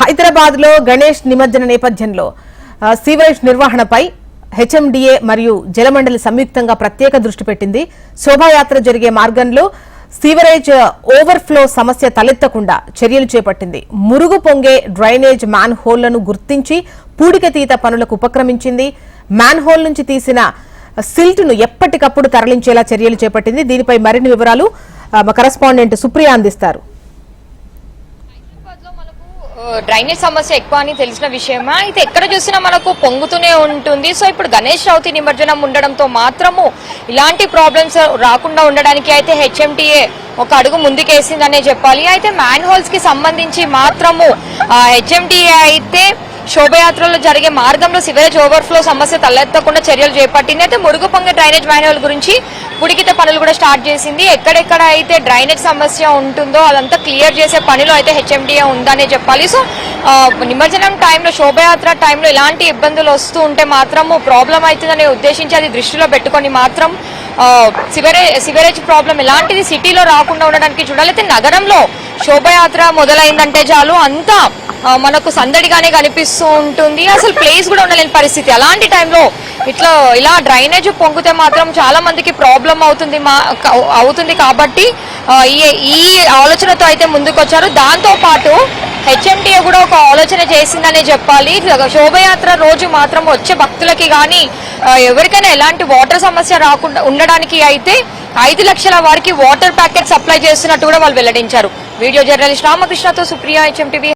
హైదరాబాద్లో గణేష్ నిమజ్జన నేపథ్యంలో సీవరేజ్ నిర్వహణపై హెచ్ఎండిఏ మరియు జలమండలి సంయుక్తంగా ప్రత్యేక దృష్టి పెట్టింది. శోభాయాత్ర జరిగే మార్గంలో సీవరేజ్ ఓవర్ఫ్లో సమస్య తలెత్తకుండా చర్యలు చేపట్టింది. మురుగు పొంగే డ్రైనేజ్ మ్యాన్ హోల్లను గుర్తించి పూడికతీత పనులకు ఉపక్రమించింది. మ్యాన్ హోల్ నుంచి తీసిన సిల్ట్ను ఎప్పటికప్పుడు తరలించేలా చర్యలు చేపట్టింది. దీనిపై మరిన్ని వివరాలు మా కరెస్పాండెంట్ సుప్రియ అందిస్తారు. డ్రైనేజ్ సమస్య ఎక్కువ అని తెలిసిన విషయమా? అయితే ఎక్కడ చూసినా మనకు పొంగుతూనే ఉంటుంది. సో ఇప్పుడు గణేష్ చవితి నిమజ్జనం ఉండడంతో మాత్రము ఇలాంటి ప్రాబ్లమ్స్ రాకుండా ఉండడానికి అయితే హెచ్ఎండిఏ ఒక అడుగు ముందుకేసిందనే చెప్పాలి. అయితే మ్యాన్ హోల్స్కి సంబంధించి మాత్రము హెచ్ఎండిఏ అయితే శోభయాత్రలో జరిగే మార్గంలో సివరేజ్ ఓవర్ఫ్లో సమస్య తలెత్తకుండా చర్యలు చేపట్టింది. అయితే మురుగు పొంగే డ్రైనేజ్ మాన్యువల్ గురించి పుడికిత పనులు కూడా స్టార్ట్ చేసింది. ఎక్కడెక్కడ అయితే డ్రైనేజ్ సమస్య ఉంటుందో అదంతా క్లియర్ చేసే పనిలో అయితే హెచ్ఎండిఏ ఉందనే చెప్పాలి. సో నిమజ్జనం టైంలో శోభయాత్ర టైంలో ఎలాంటి ఇబ్బందులు వస్తూ ఉంటే మాత్రము ప్రాబ్లం అవుతుందనే ఉద్దేశించి అది దృష్టిలో పెట్టుకొని మాత్రం సివరేజ్ సివరేజ్ ప్రాబ్లం ఎలాంటిది సిటీలో రాకుండా ఉండడానికి చూడాలి. అయితే నగరంలో శోభయాత్ర మొదలైందంటే చాలు. అంతా మనకు సందడిగానే కనిపిస్తూ ఉంటుంది. అసలు ప్లేస్ కూడా ఉండలేని పరిస్థితి. అలాంటి టైంలో ఇట్లా ఇలా డ్రైనేజ్ పొంగితే మాత్రం చాలా మందికి ప్రాబ్లం అవుతుంది మా అవుతుంది కాబట్టి ఈ ఈ ఆలోచనతో అయితే ముందుకొచ్చారు. దాంతో పాటు హెచ్ఎండిఏ కూడా ఒక ఆలోచన చేసిందనే చెప్పాలి. శోభయాత్ర రోజు మాత్రం వచ్చే భక్తులకి కానీ ఎవరికైనా ఎలాంటి వాటర్ సమస్య రాకుండా ఉండడానికి అయితే ఐదు లక్షల వారికి వాటర్ ప్యాకెట్ సప్లై చేస్తున్నట్టు కూడా వాళ్ళు వెల్లడించారు. వీడియో జర్నలిస్ట్ రామకృష్ణతో సుప్రియ హెచ్ఎంటీవీ